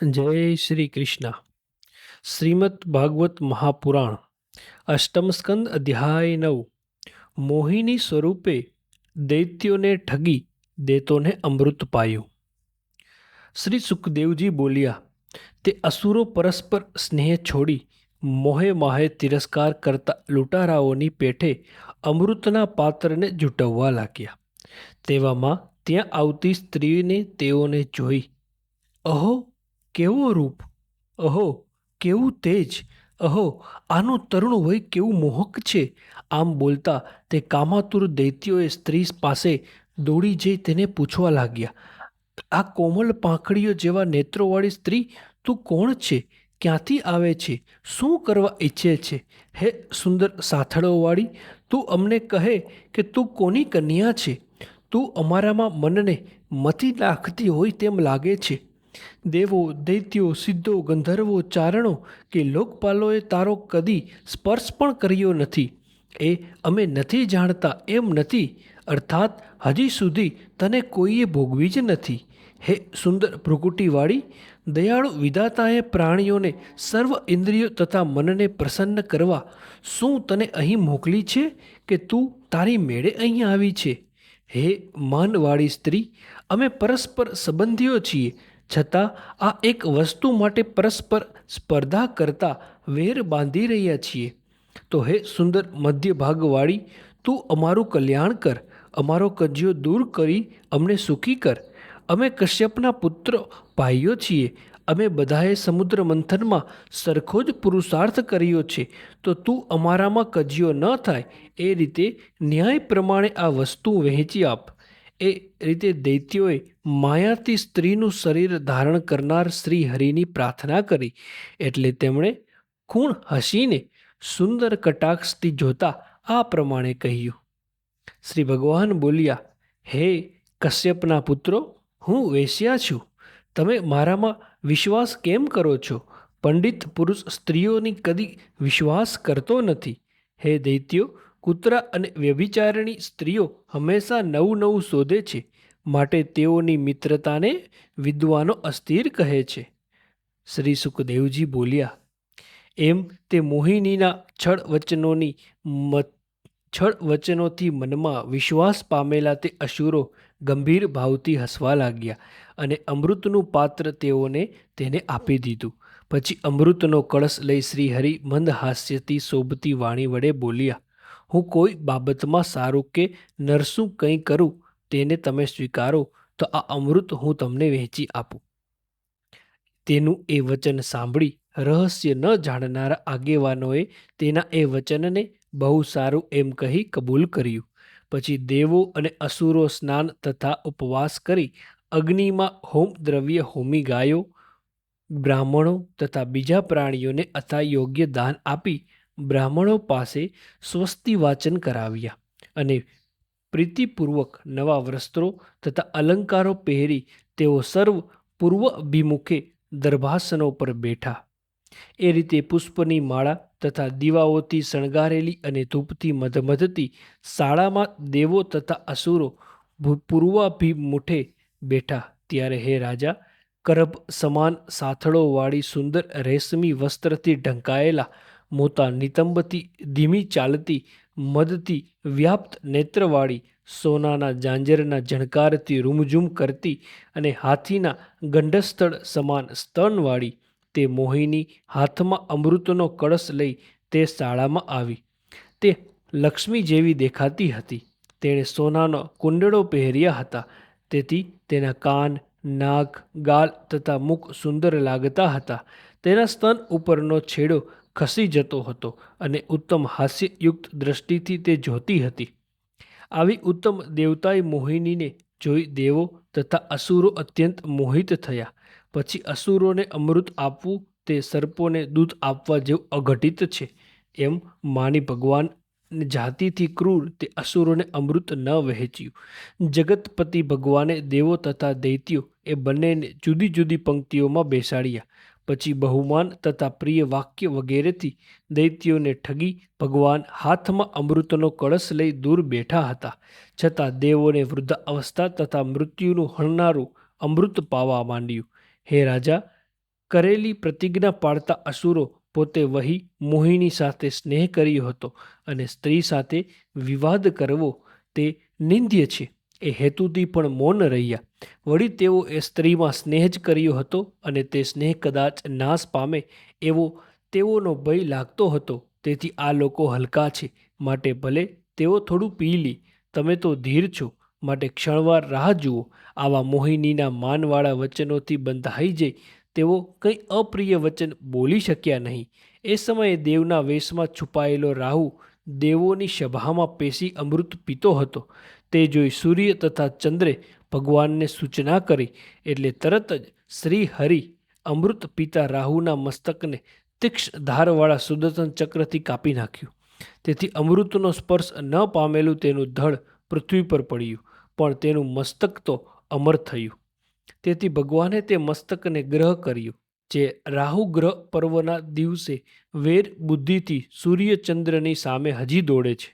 જય શ્રી કૃષ્ણ. શ્રીમદ ભાગવત મહાપુરાણ અષ્ટમસ્કંદ અધ્યાય નવ. મોહિની સ્વરૂપે દૈત્યોને ઠગી દેતોને અમૃત પાયું. શ્રી સુખદેવજી બોલ્યા, તે અસુરો પરસ્પર સ્નેહ છોડી મોહે માહે તિરસ્કાર કરતા લૂંટારાઓની પેઠે અમૃતના પાત્રને જૂટવવા લાગ્યા. તેવામાં ત્યાં આવતી સ્ત્રીને તેઓને જોઈ, અહો કેવો રૂપ? અહો, કેવું તેજ? અહો, આનું તરુણ વય કેવું મોહક છે? આમ બોલતા તે કામાતુર દૈત્યોએ સ્ત્રી પાસે દોડી જઈ તેને પૂછવા લાગ્યા, આ કોમલ પાંખડીઓ જેવા નેત્રોવાળી સ્ત્રી તું કોણ છે? ક્યાંથી આવે છે? શું કરવા ઈચ્છે છે? હે સુંદર સાથળોવાળી, તું અમને કહે કે તું કોની કન્યા છે? તું અમારામાં મનને મતી નાખતી હોય તેમ લાગે છે. દેવો, દૈત્યો, સિદ્ધો, ગંધર્વો, ચારણો કે લોકપાલોએ તારો કદી સ્પર્શ પણ કર્યો નથી. એ અમે નથી જાણતા, એમ નથી. અર્થાત, હજી સુધી તને કોઈએ ભોગવી જ નથી. હે સુંદર ભ્રુકુટીવાળી દયાળુ વિધાતાએ પ્રાણીઓને સર્વ ઇન્દ્રિયો તથા મનને પ્રસન્ન કરવા, શું તને અહીં મોકલી છે કે તું તારી મેળે અહીં આવી છે? હે માનવાળી સ્ત્રી, અમે પરસ્પર સંબંધીઓ છીએ છતાં આ એક વસ્તુ માટે પરસ્પર સ્પર્ધા કરતા વેર બાંધી રહ્યા છીએ. તો હે સુંદર મધ્ય ભાગવાળી તું અમારું કલ્યાણ કર, અમારો કજિયો દૂર કરી અમને સુખી કર. અમે કશ્યપના પુત્ર ભાઈઓ છીએ. અમે બધાએ સમુદ્ર મંથનમાં સરખો જ પુરુષાર્થ કર્યો છે. તો તું અમારામાં કજિયો ન થાય, એ રીતે ન્યાય પ્રમાણે આ વસ્તુ વહેંચી આપ. એ રીતે દૈત્યોએ માયાથી સ્ત્રીનું શરીર ધારણ કરનાર શ્રી હરિની પ્રાર્થના કરી. એટલે તેમણે ખૂણ હસીને સુંદર કટાક્ષથી જોતા આ પ્રમાણે કહ્યું, શ્રી ભગવાન બોલ્યા, હે કશ્યપના પુત્રો, હું વેશ્યા છું. તમે મારામાં વિશ્વાસ કેમ કરો છો? પંડિત પુરુષ સ્ત્રીઓની કદી વિશ્વાસ કરતો નથી. હે દૈત્યો કૂતરા અને વ્યભિચારણી સ્ત્રીઓ હંમેશા નવું નવું શોધે છે, માટે તેઓની મિત્રતાને વિદ્વાનો અસ્થિર કહે છે. શ્રી સુખદેવજી બોલ્યા, એમ તે મોહિનીના છળ વચનોની છળ વચનોથી મનમાં વિશ્વાસ પામેલા તે અસુરો ગંભીર ભાવથી હસવા લાગ્યા અને અમૃતનું પાત્ર તેઓને તેને આપી દીધું. પછી અમૃતનો કળશ લઈ શ્રી હરિ મંદ હાસ્યથી શોભતી વાણી વડે બોલ્યા હું કોઈ બાબતમાં સારું કે નરસું કંઈ કરું તેને તમે સ્વીકારો તો આ અમૃત હું તમને વહેંચી આપું. તેનું એ વચન સાંભળી રહસ્ય ન જાણનારા આગેવાનોએ તેના એ વચનને બહુ સારું એમ કહી કબૂલ કર્યું. પછી દેવો અને અસુરો સ્નાન તથા ઉપવાસ કરી અગ્નિમાં હોમ દ્રવ્ય હોમી ગાયો, બ્રાહ્મણો તથા બીજા પ્રાણીઓને અથા યોગ્ય દાન આપી બ્રાહ્મણો પાસે સ્વસ્તિ વાચન કરાવ્યા અને પ્રીતિપૂર્વક નવા વસ્ત્રો તથા અલંકારો પહેરી તેઓ સર્વ પૂર્વ અભિમુખે દર્ભાસનો પર બેઠા. એ રીતે પુષ્પની માળા તથા દીવાઓથી શણગારેલી અને ધૂપથી મધમધતી શાળામાં દેવો તથા અસુરો પૂર્વાભિમુઠે બેઠા. ત્યારે હે રાજા, કરભ સમાન સાથળોવાળી સુંદર રેશમી વસ્ત્રથી ઢંકાયેલા મોતા નિતંબથી ધીમી ચાલતી મદથી વ્યાપ્ત નેત્રવાળી, સોનાના જાંજરના ઝણકારથી રૂમઝૂમ કરતી અને હાથીના ગંઢસ્થળ સમાન સ્તનવાળી, તે મોહિની હાથમાં અમૃતનો કળશ લઈ તે શાળામાં આવી. તે લક્ષ્મી જેવી દેખાતી હતી. તેણે સોનાનો કુંડળો પહેર્યા હતા. તેથી તેના કાન, નાક, ગાલ તથા મુખ સુંદર લાગતા હતા. તેના સ્તન ઉપરનો છેડો ખસી જતો હતો અને ઉત્તમ હાસ્યયુક્ત દ્રષ્ટિથી તે જોતી હતી. આવી ઉત્તમ દેવતાએ મોહિનીને જોઈ દેવો તથા અસુરો અત્યંત મોહિત થયા. પછી અસુરોને અમૃત આપવું તે સર્પોને દૂધ આપવા જેવું અઘટિત છે. એમ માની ભગવાન જાતિથી ક્રૂર તે અસુરોને અમૃત ન વહેંચ્યું. જગતપતિ ભગવાને દેવો તથા દૈત્યો એ બંનેને જુદી જુદી પંક્તિઓમાં બેસાડ્યા. પછી બહુમાન તથા પ્રિય વાક્ય વગેરેથી દૈત્યોને ઠગી ભગવાન હાથમાં અમૃતનો કળશ લઈ દૂર બેઠા હતા. છતાં દેવોને વૃદ્ધ અવસ્થા તથા મૃત્યુનું હણનારું અમૃત પાવા માંડ્યું. હે રાજા, કરેલી પ્રતિજ્ઞા પાળતા અસુરો પોતે વહી મોહિની સાથે સ્નેહ કર્યો હતો અને સ્ત્રી સાથે વિવાદ કરવો તે નિંદ્ય છે. એ હેતુથી પણ મૌન રહ્યા. વળી તેઓ એ સ્ત્રીમાં સ્નેહ જ કર્યો હતો અને તે સ્નેહ કદાચ નાશ પામે એવો તેઓનો ભય લાગતો હતો. તેથી આ લોકો હલકા છે. માટે ભલે તેઓ થોડું પી લી તમે તો ધીર છો. માટે ક્ષણવાર રાહ જુઓ. આવા મોહિનીના માનવાળા વચનોથી બંધાઈ જઈ તેઓ કંઈ અપ્રિય વચન બોલી શક્યા નહીં. એ સમયે દેવના વેશમાં છુપાયેલો રાહુ દેવોની સભામાં પેશી અમૃત પીતો હતો. તે જોઈ સૂર્ય તથા ચંદ્રે ભગવાનને સૂચના કરી એટલે તરત જ શ્રી હરિ અમૃત પિતા રાહુના મસ્તકને તીક્ષ્ણ ધારવાળા સુદર્શન ચક્રથી કાપી નાખ્યું. તેથી અમૃતનો સ્પર્શ ન પામેલું તેનું ધડ પૃથ્વી પર પડ્યું, પણ તેનું મસ્તક તો અમર થયું. તેથી ભગવાને તે મસ્તકને ગ્રહ કર્યું, જે રાહુ ગ્રહ પર્વના દિવસે વેર બુદ્ધિથી સૂર્યચંદ્રની સામે હજી દોડે છે.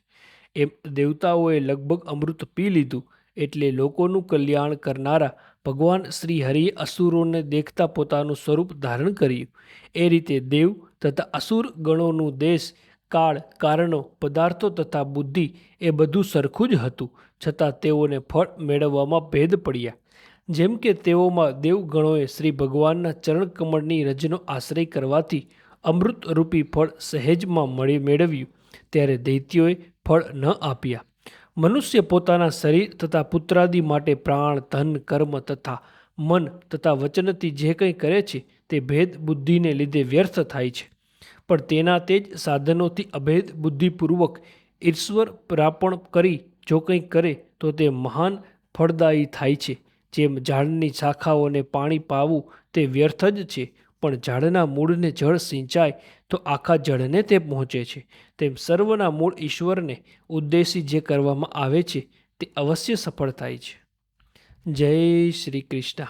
એમ દેવતાઓએ લગભગ અમૃત પી લીધું એટલે લોકોનું કલ્યાણ કરનારા ભગવાન શ્રી હરિએ અસુરોને દેખતા પોતાનું સ્વરૂપ ધારણ કર્યું. એ રીતે દેવ તથા અસુર ગણોનું દેશ, કાળ, કારણો, પદાર્થો તથા બુદ્ધિ એ બધું સરખું જ હતું, છતાં તેઓને ફળ મેળવવામાં ભેદ પડ્યા. જેમ કે તેઓમાં દેવગણોએ શ્રી ભગવાનના ચરણકમળની રજનો આશ્રય કરવાથી અમૃતરૂપી ફળ સહેજમાં મળી મેળવ્યું. ત્યારે દૈત્યોએ ફળ ન આપ્યા. મનુષ્ય પોતાના શરીર તથા પુત્રાદિ માટે પ્રાણ, ધન, કર્મ તથા મન તથા વચનથી જે કંઈ કરે છે તે ભેદ બુદ્ધિને લીધે વ્યર્થ થાય છે. પણ તેના તે જ સાધનોથી અભેદ બુદ્ધિપૂર્વક ઈશ્વર પ્રાપણ કરી જો કંઈ કરે તો તે મહાન ફળદાયી થાય છે. જેમ ઝાડની શાખાઓને પાણી પાવું તે વ્યર્થ જ છે. પણ ઝાડના મૂળને જળ સિંચાય તો આખા જળને તે પહોંચે છે. તેમ સર્વના મૂળ ઈશ્વરને ઉદ્દેશી જે કરવામાં આવે છે તે અવશ્ય સફળ થાય છે. જય શ્રી કૃષ્ણ.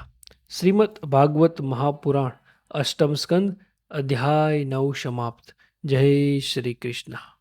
શ્રીમદ ભાગવત મહાપુરાણ અષ્ટમ સ્કંદ અધ્યાય નવ સમાપ્ત. જય શ્રી કૃષ્ણ.